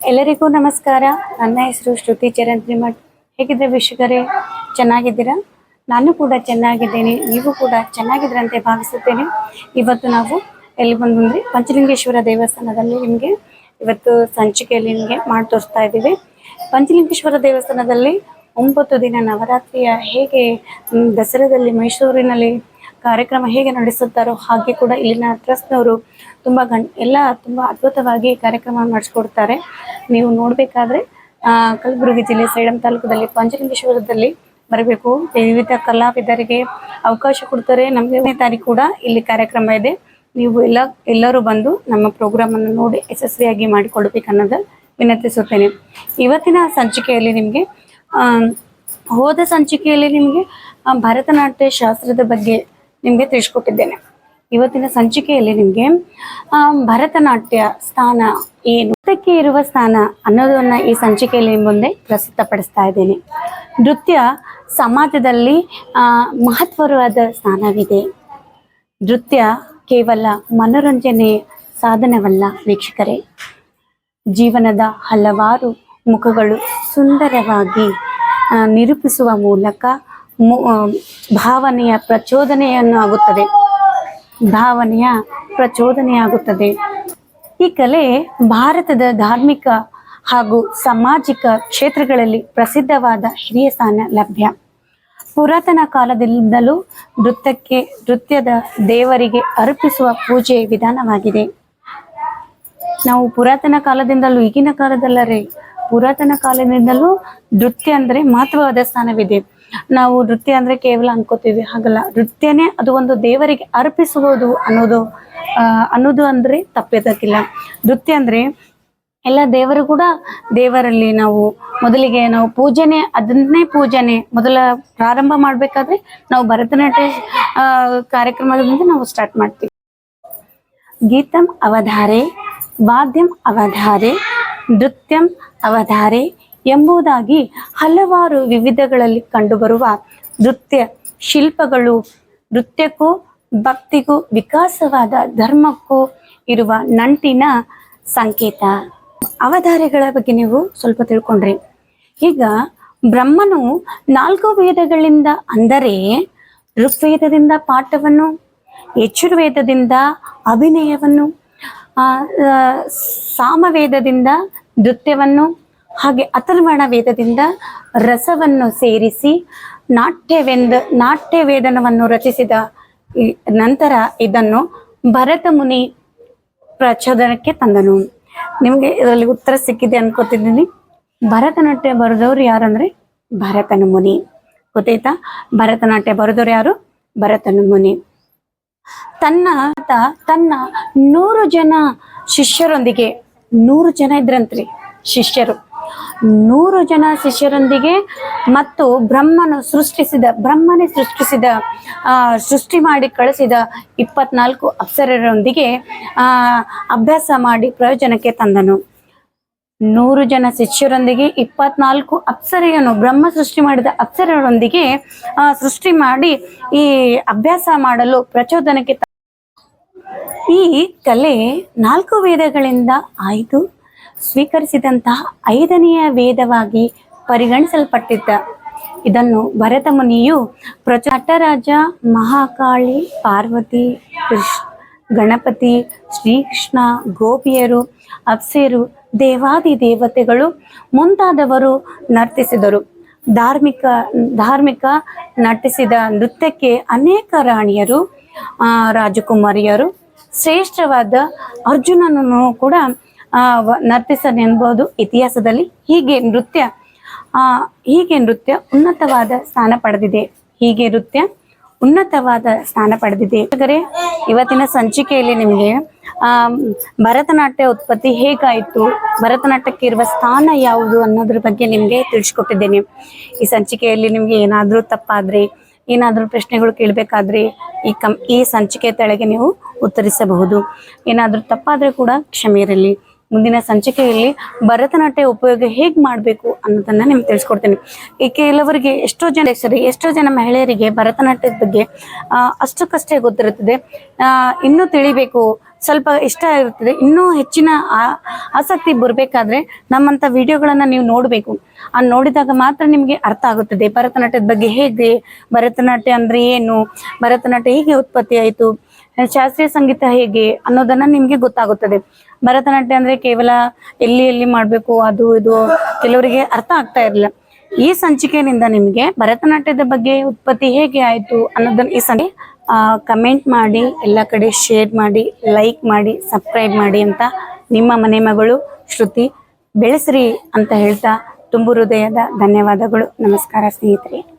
ಎಲ್ಲರಿಗೂ ನಮಸ್ಕಾರ. ನನ್ನ ಹೆಸರು ಶ್ರುತಿ ಚರಂತ್ರಿ ಮಠ್. ಹೇಗಿದ್ರೆ ವೀಕ್ಷಕರೇ? ಚೆನ್ನಾಗಿದ್ದೀರಾ? ನಾನು ಕೂಡ ಚೆನ್ನಾಗಿದ್ದೇನೆ. ನೀವು ಕೂಡ ಚೆನ್ನಾಗಿದ್ರಂತೆ ಭಾವಿಸುತ್ತೇನೆ. ಇವತ್ತು ನಾವು ಎಲ್ಲಿ ಬಂದ್ರೆ ಪಂಚಲಿಂಗೇಶ್ವರ ದೇವಸ್ಥಾನದಲ್ಲಿ ನಿಮಗೆ ಇವತ್ತು ಸಂಚಿಕೆಯಲ್ಲಿ ನಿಮಗೆ ಮಾಡಿ ತೋರಿಸ್ತಾ ಇದ್ದೀವಿ. ಪಂಚಲಿಂಗೇಶ್ವರ ದೇವಸ್ಥಾನದಲ್ಲಿ ಒಂಬತ್ತು ದಿನ ನವರಾತ್ರಿಯ ಹೇಗೆ ದಸರಾದಲ್ಲಿ ಮೈಸೂರಿನಲ್ಲಿ ಕಾರ್ಯಕ್ರಮ ಹೇಗೆ ನಡೆಸುತ್ತಾರೋ ಹಾಗೆ ಕೂಡ ಇಲ್ಲಿನ ಟ್ರಸ್ಟ್ನವರು ತುಂಬ ಗಂ ಎಲ್ಲ ತುಂಬ ಅದ್ಭುತವಾಗಿ ಕಾರ್ಯಕ್ರಮ ನಡೆಸ್ಕೊಡ್ತಾರೆ. ನೀವು ನೋಡಬೇಕಾದ್ರೆ ಕಲಬುರಗಿ ಜಿಲ್ಲೆ ಸೇಡಂ ತಾಲೂಕದಲ್ಲಿ ಪಂಚಲಿಂಗೇಶ್ವರದಲ್ಲಿ ಬರಬೇಕು. ವಿವಿಧ ಕಲಾವಿದರಿಗೆ ಅವಕಾಶ ಕೊಡ್ತಾರೆ. ನಮಗೆ ತಾರೀಕು ಕೂಡ ಇಲ್ಲಿ ಕಾರ್ಯಕ್ರಮ ಇದೆ. ನೀವು ಎಲ್ಲ, ಎಲ್ಲರೂ ಬಂದು ನಮ್ಮ ಪ್ರೋಗ್ರಾಮ್ ಅನ್ನು ನೋಡಿ ಯಶಸ್ವಿಯಾಗಿ ಮಾಡಿಕೊಳ್ಬೇಕನ್ನೋದು ವಿನಂತಿಸುತ್ತೇನೆ. ಇವತ್ತಿನ ಸಂಚಿಕೆಯಲ್ಲಿ ನಿಮಗೆ ಹೋದ ಸಂಚಿಕೆಯಲ್ಲಿ ನಿಮಗೆ ಭರತನಾಟ್ಯ ಶಾಸ್ತ್ರದ ಬಗ್ಗೆ ನಿಮಗೆ ತಿಳಿಸ್ಕೊಟ್ಟಿದ್ದೇನೆ. ಇವತ್ತಿನ ಸಂಚಿಕೆಯಲ್ಲಿ ನಿಮಗೆ ಭರತನಾಟ್ಯ ಸ್ಥಾನ ಏನು? ನೃತ್ಯಕ್ಕೆ ಇರುವ ಸ್ಥಾನ ಅನ್ನೋದನ್ನ ಈ ಸಂಚಿಕೆಯಲ್ಲಿ ಮುಂದೆ ಪ್ರಸ್ತುತಪಡಿಸ್ತಾ ಇದ್ದೇನೆ. ನೃತ್ಯ ಸಮಾಜದಲ್ಲಿ ಆ, ಮಹತ್ವವಾದ ಸ್ಥಾನವಿದೆ. ನೃತ್ಯ ಕೇವಲ ಮನೋರಂಜನೆ ಸಾಧನವಲ್ಲ ವೀಕ್ಷಕರೇ. ಜೀವನದ ಹಲವಾರು ಮುಖಗಳು ಸುಂದರವಾಗಿ ನಿರೂಪಿಸುವ ಮೂಲಕ ಭಾವನೆಯ ಪ್ರಚೋದನೆಯನ್ನು ಆಗುತ್ತದೆ. ಭಾವನೆಯ ಪ್ರಚೋದನೆಯಾಗುತ್ತದೆ. ಈ ಕಲೆ ಭಾರತದ ಧಾರ್ಮಿಕ ಹಾಗೂ ಸಾಮಾಜಿಕ ಕ್ಷೇತ್ರಗಳಲ್ಲಿ ಪ್ರಸಿದ್ಧವಾದ ಹಿರಿಯ ಸ್ಥಾನ ಲಭ್ಯ. ಪುರಾತನ ಕಾಲದಿಂದಲೂ ನೃತ್ಯಕ್ಕೆ ನೃತ್ಯದ ದೇವರಿಗೆ ಅರ್ಪಿಸುವ ಪೂಜೆ ವಿಧಾನವಾಗಿದೆ. ನಾವು ಪುರಾತನ ಕಾಲದಿಂದಲೂ ಈಗಿನ ಕಾಲದಲ್ಲರೇ, ಪುರಾತನ ಕಾಲದಿಂದಲೂ ನೃತ್ಯ ಅಂದರೆ ಮಹತ್ವವಾದ ಸ್ಥಾನವಿದೆ. ನಾವು ನೃತ್ಯ ಅಂದ್ರೆ ಕೇವಲ ಅನ್ಕೋತೀವಿ, ಹಾಗಲ್ಲ. ನೃತ್ಯನೇ ಅದು ಒಂದು ದೇವರಿಗೆ ಅರ್ಪಿಸುವುದು ಅನ್ನೋದು ಅನ್ನೋದು ಅಂದ್ರೆ ತಪ್ಪಿದಕ್ಕಿಲ್ಲ. ನೃತ್ಯ ಅಂದ್ರೆ ಎಲ್ಲ ದೇವರು ಕೂಡ ದೇವರಲ್ಲಿ ನಾವು ಮೊದಲಿಗೆ ನಾವು ಪೂಜನೆ, ಅದನ್ನೇ ಪೂಜನೆ ಮೊದಲ ಪ್ರಾರಂಭ ಮಾಡ್ಬೇಕಾದ್ರೆ ನಾವು ಭರತನಾಟ್ಯ ಕಾರ್ಯಕ್ರಮದಿಂದ ನಾವು ಸ್ಟಾರ್ಟ್ ಮಾಡ್ತೀವಿ. ಗೀತಂ ಅವಧಾರೆ, ವಾದ್ಯಂ ಅವಧಾರೆ, ನೃತ್ಯಂ ಅವಧಾರೆ ಎಂಬುದಾಗಿ ಹಲವಾರು ವಿವಿಧಗಳಲ್ಲಿ ಕಂಡುಬರುವ ನೃತ್ಯ ಶಿಲ್ಪಗಳು, ನೃತ್ಯಕ್ಕೂ ಭಕ್ತಿಗೂ ವಿಕಾಸವಾದ ಧರ್ಮಕ್ಕೂ ಇರುವ ನಂಟಿನ ಸಂಕೇತ. ಅವಧಾರೆಗಳ ಬಗ್ಗೆ ನೀವು ಸ್ವಲ್ಪ ತಿಳ್ಕೊಂಡ್ರಿ. ಈಗ ಬ್ರಹ್ಮನು ನಾಲ್ಕು ವೇದಗಳಿಂದ ಅಂದರೆ ಋಗ್ವೇದದಿಂದ ಪಾಠವನ್ನು ಯಜುರ್ವೇದದಿಂದ ಅಭಿನಯವನ್ನು ಸಾಮವೇದದಿಂದ ನೃತ್ಯವನ್ನು ಹಾಗೆ ಅಥರ್ವಣ ವೇದದಿಂದ ರಸವನ್ನು ಸೇರಿಸಿ ನಾಟ್ಯವೆಂದ ನಾಟ್ಯ ವೇದನವನ್ನು ರಚಿಸಿದ ನಂತರ ಇದನ್ನು ಭರತ ಮುನಿ ಪ್ರಚೋದನಕ್ಕೆ ತಂದನು. ನಿಮಗೆ ಇದರಲ್ಲಿ ಉತ್ತರ ಸಿಕ್ಕಿದೆ ಅನ್ಕೋತಿದ್ದೀನಿ. ಭರತನಾಟ್ಯ ಬರೆದವರು ಯಾರಂದ್ರೆ ಭರತನ ಮುನಿ. ಗೊತ್ತಾಯ್ತಾ? ಭರತನಾಟ್ಯ ಬರೆದವರು ಯಾರು? ಭರತನ ಮುನಿ. ತನ್ನ ತನ್ನ ನೂರು ಜನ ಶಿಷ್ಯರೊಂದಿಗೆ, ನೂರು ಜನ ಇದ್ರಂತ್ರಿ ಶಿಷ್ಯರು. ನೂರು ಜನ ಶಿಷ್ಯರೊಂದಿಗೆ ಮತ್ತು ಬ್ರಹ್ಮನು ಸೃಷ್ಟಿಸಿದ, ಬ್ರಹ್ಮನೇ ಸೃಷ್ಟಿಸಿದ ಸೃಷ್ಟಿ ಮಾಡಿ ಕಳಿಸಿದ ಇಪ್ಪತ್ನಾಲ್ಕು ಅಪ್ಸರರೊಂದಿಗೆ ಅಭ್ಯಾಸ ಮಾಡಿ ಪ್ರಯೋಜನಕ್ಕೆ ತಂದನು. ನೂರು ಜನ ಶಿಷ್ಯರೊಂದಿಗೆ ಇಪ್ಪತ್ನಾಲ್ಕು ಅಪ್ಸರೆಯನ್ನು, ಬ್ರಹ್ಮ ಸೃಷ್ಟಿ ಮಾಡಿದ ಅಪ್ಸರರೊಂದಿಗೆ ಸೃಷ್ಟಿ ಮಾಡಿ ಈ ಅಭ್ಯಾಸ ಮಾಡಲು ಪ್ರಚೋದನಕ್ಕೆ ಈ ಕಲೆ ನಾಲ್ಕು ವೇದಗಳಿಂದ ಆಯ್ದು ಸ್ವೀಕರಿಸಿದಂತಹ ಐದನೆಯ ವೇದವಾಗಿ ಪರಿಗಣಿಸಲ್ಪಟ್ಟಿದ್ದ. ಇದನ್ನು ಭರತ ಮುನಿಯು ಪ್ರಚಟರಾಜ ಮಹಾಕಾಳಿ, ಪಾರ್ವತಿ ಕೃಷ್ಣ ಗಣಪತಿ, ಶ್ರೀಕೃಷ್ಣ, ಗೋಪಿಯರು, ಅಪ್ಸೇರು, ದೇವಾದಿ ದೇವತೆಗಳು ಮುಂತಾದವರು ನರ್ತಿಸಿದರು. ಧಾರ್ಮಿಕ ಧಾರ್ಮಿಕ ನಟಿಸಿದ ನೃತ್ಯಕ್ಕೆ ಅನೇಕ ರಾಣಿಯರು ರಾಜಕುಮಾರಿಯರು, ಶ್ರೇಷ್ಠವಾದ ಅರ್ಜುನನನ್ನು ಕೂಡ ಆ, ನರ್ತಿಸನ್ ನರ್ತಿಸನೆಂಬುದು ಇತಿಹಾಸದಲ್ಲಿ ಹೀಗೆ ನೃತ್ಯ ಆ, ಹೀಗೆ ನೃತ್ಯ ಉನ್ನತವಾದ ಸ್ಥಾನ ಪಡೆದಿದೆ. ಹೀಗೆ ನೃತ್ಯ ಉನ್ನತವಾದ ಸ್ಥಾನ ಪಡೆದಿದೆ. ಇವತ್ತಿನ ಸಂಚಿಕೆಯಲ್ಲಿ ನಿಮಗೆ ಆ ಭರತನಾಟ್ಯ ಉತ್ಪತ್ತಿ ಹೇಗಾಯಿತು ಭರತನಾಟ್ಯಕ್ಕೆ ಇರುವ ಸ್ಥಾನ ಯಾವುದು ಅನ್ನೋದ್ರ ಬಗ್ಗೆ ನಿಮಗೆ ತಿಳಿಸ್ಕೊಟ್ಟಿದ್ದೇನೆ. ಈ ಸಂಚಿಕೆಯಲ್ಲಿ ನಿಮಗೆ ಏನಾದರೂ ತಪ್ಪಾದ್ರೆ ಏನಾದರೂ ಪ್ರಶ್ನೆಗಳು ಕೇಳಬೇಕಾದ್ರೆ ಈ ಕಂ ಈ ಸಂಚಿಕೆ ತೆಳಗೆ ನೀವು ಉತ್ತರಿಸಬಹುದು. ಏನಾದರೂ ತಪ್ಪಾದರೆ ಕೂಡ ಕ್ಷಮೆ ಇರಲಿ. ಮುಂದಿನ ಸಂಚಿಕೆಯಲ್ಲಿ ಭರತನಾಟ್ಯ ಉಪಯೋಗ ಹೇಗೆ ಮಾಡಬೇಕು ಅನ್ನೋದನ್ನ ನಿಮ್ಗೆ ತಿಳಿಸ್ಕೊಡ್ತೀನಿ. ಈ ಕೆಲವರಿಗೆ ಎಷ್ಟೋ ಜನ ಸರಿ ಎಷ್ಟೋ ಜನ ಮಹಿಳೆಯರಿಗೆ ಭರತನಾಟ್ಯದ ಬಗ್ಗೆ ಅಷ್ಟಕ್ಕಷ್ಟೇ ಗೊತ್ತಿರುತ್ತದೆ. ಇನ್ನೂ ತಿಳಿಬೇಕು, ಸ್ವಲ್ಪ ಇಷ್ಟ ಇರುತ್ತದೆ, ಇನ್ನೂ ಹೆಚ್ಚಿನ ಆಸಕ್ತಿ ಬರಬೇಕಾದ್ರೆ ನಮ್ಮಂಥ ವಿಡಿಯೋಗಳನ್ನು ನೀವು ನೋಡಬೇಕು. ಆ, ನೋಡಿದಾಗ ಮಾತ್ರ ನಿಮಗೆ ಅರ್ಥ ಆಗುತ್ತದೆ, ಭರತನಾಟ್ಯದ ಬಗ್ಗೆ ಹೇಗೆ, ಭರತನಾಟ್ಯ ಅಂದರೆ ಏನು, ಭರತನಾಟ್ಯ ಹೇಗೆ ಉತ್ಪತ್ತಿ ಆಯಿತು ಶಾಸ್ತ್ರೀಯ ಸಂಗೀತ ಹೇಗೆ ಅನ್ನೋದನ್ನ ನಿಮ್ಗೆ ಗೊತ್ತಾಗುತ್ತದೆ. ಭರತನಾಟ್ಯ ಅಂದ್ರೆ ಕೇವಲ ಎಲ್ಲಿ ಎಲ್ಲಿ ಮಾಡ್ಬೇಕು, ಅದು ಇದು ಕೆಲವರಿಗೆ ಅರ್ಥ ಆಗ್ತಾ ಇರಲಿಲ್ಲ. ಈ ಸಂಚಿಕೆಯಿಂದ ನಿಮ್ಗೆ ಭರತನಾಟ್ಯದ ಬಗ್ಗೆ ಉತ್ಪತ್ತಿ ಹೇಗೆ ಆಯ್ತು ಅನ್ನೋದನ್ನ ಈ ಸಂಜೆ ಕಮೆಂಟ್ ಮಾಡಿ, ಎಲ್ಲ ಕಡೆ ಶೇರ್ ಮಾಡಿ ಲೈಕ್ ಮಾಡಿ ಸಬ್ಸ್ಕ್ರೈಬ್ ಮಾಡಿ ಅಂತ ನಿಮ್ಮ ಮನೆ ಮಗಳು ಶ್ರುತಿ ಬೆಳೆಸ್ರಿ ಅಂತ ಹೇಳ್ತಾ ತುಂಬು ಹೃದಯದ ಧನ್ಯವಾದಗಳು. ನಮಸ್ಕಾರ ಸ್ನೇಹಿತರೆ.